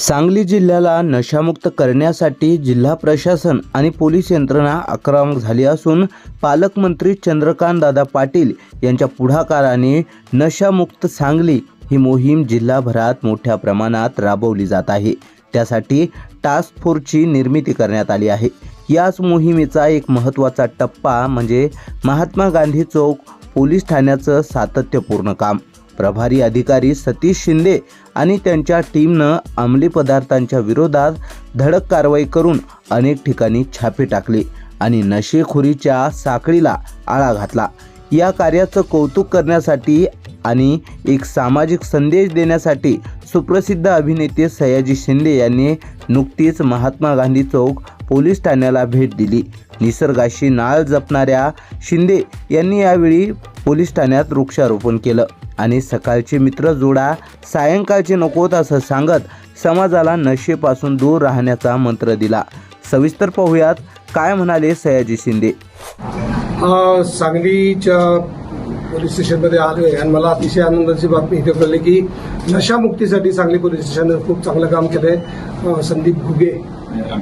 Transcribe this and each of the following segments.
सांगली जिल्ह्याला नशामुक्त करण्यासाठी जिल्हा प्रशासन आणि पोलीस यंत्रणा आक्रमक झाली असून पालकमंत्री चंद्रकांतदादा पाटील यांच्या पुढाकाराने नशामुक्त सांगली ही मोहीम जिल्हाभरात मोठ्या प्रमाणात राबवली जात आहे. त्यासाठी टास्क फोर्सची निर्मिती करण्यात आली आहे. याच मोहिमेचा एक महत्त्वाचा टप्पा म्हणजे महात्मा गांधी चौक पोलीस ठाण्याचं सातत्यपूर्ण काम. प्रभारी अधिकारी सतीश शिंदे आणि त्यांच्या टीमनं अंमली पदार्थांच्या विरोधात धडक कारवाई करून अनेक ठिकाणी छापे टाकले आणि नशेखोरीच्या साखळीला आळा घातला. या कार्याचं कौतुक करण्यासाठी आणि एक सामाजिक संदेश देण्यासाठी सुप्रसिद्ध अभिनेते सयाजी शिंदे यांनी नुकतीच महात्मा गांधी चौक पोलीस ठाण्याला भेट दिली. निसर्गाशी नाळ जपणाऱ्या शिंदे यांनी यावेळी पोलीस ठाण्यात वृक्षारोपण केलं. आणि सकाळचे मित्र जोडा सायंकाळचे नकोत असं सांगत समाजाला नशेपासून दूर राहण्याचा मंत्र दिला. सविस्तर पाहूयात काय म्हणाले सयाजी शिंदे? अ, सांगलीच्या पोलीस स्टेशनमध्ये आलो आहे आणि मला अतिशय आनंदाची बातमी इथे कळली की नशामुक्तीसाठी सांगली पोलीस स्टेशननं खूप चांगलं काम केलं आहे संदीप घुगे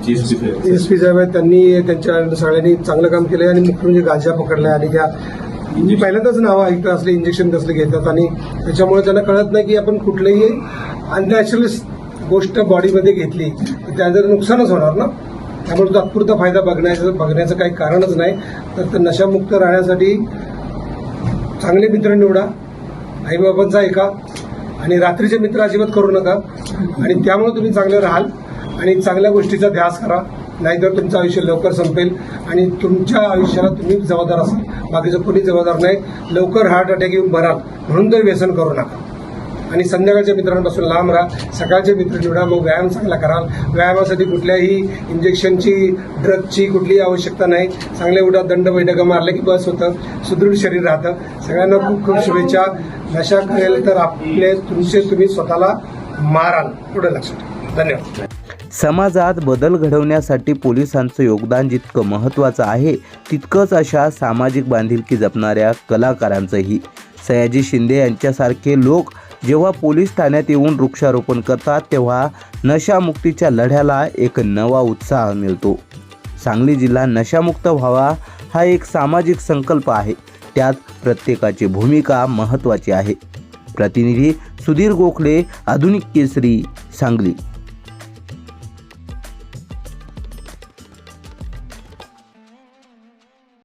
एस पी साहेब. आहेत त्यांनी त्यांच्या सगळ्यांनी चांगलं काम केलं आहे आणि मुख्य म्हणजे गांजा पकडलाय आणि त्या मी पहिल्यांदाच नावं ऐकतं असले इंजेक्शन कसले घेतात आणि त्याच्यामुळे त्यांना कळत नाही की आपण कुठलेही अननॅचरल गोष्ट बॉडीमध्ये घेतली तर त्याचं नुकसानच होणार ना? त्यामुळे तात्पुरता फायदा बघण्याचं बघण्याचं काही कारणच नाही. तर नशामुक्त राहण्यासाठी चांगले मित्र निवडा. आईबाबांचा ऐका. आणि रात्रीचे मित्र अजिबात करू नका. आणि त्यामुळे तुम्ही चांगले राहाल. आणि चांगल्या गोष्टीचा ध्यास करा. नाहीतर तुमचं आयुष्य लवकर संपेल आणि तुमच्या आयुष्याला तुम्ही जबाबदार असाल. बाकीचं कोणी जबाबदार नाही. लवकर हार्ट अटॅक येऊन भराल म्हणून तरी व्यसन करू नका. आणि संध्याकाळच्या मित्रांपासून लांब राहा. सकाळचे मित्र निवडा मग व्यायाम चांगला कराल. व्यायामासाठी कुठल्याही इंजेक्शनची ड्रगची कुठलीही आवश्यकता नाही. चांगल्या उड्या दंड बैठका मारल्या की बस होतं. सुदृढ शरीर राहतं. सगळ्यांना खूप खूप शुभेच्छा. नशा करेल तर आपले तुमचे तुम्ही स्वतःला माराल. पुढे लक्षात ठेवा. धन्यवाद. समाजात बदल घडवण्यासाठी पोलिसांचं योगदान जितकं महत्त्वाचं आहे तितकंच अशा सामाजिक बांधिलकी जपणाऱ्या कलाकारांचंही. सयाजी शिंदे यांच्यासारखे लोक जेव्हा पोलीस ठाण्यात येऊन वृक्षारोपण करतात तेव्हा नशामुक्तीच्या लढ्याला एक नवा उत्साह मिळतो. सांगली जिल्हा नशामुक्त व्हावा हा एक सामाजिक संकल्प आहे. त्यात प्रत्येकाची भूमिका महत्त्वाची आहे. प्रतिनिधी सुधीर गोखले आधुनिक केसरी सांगली.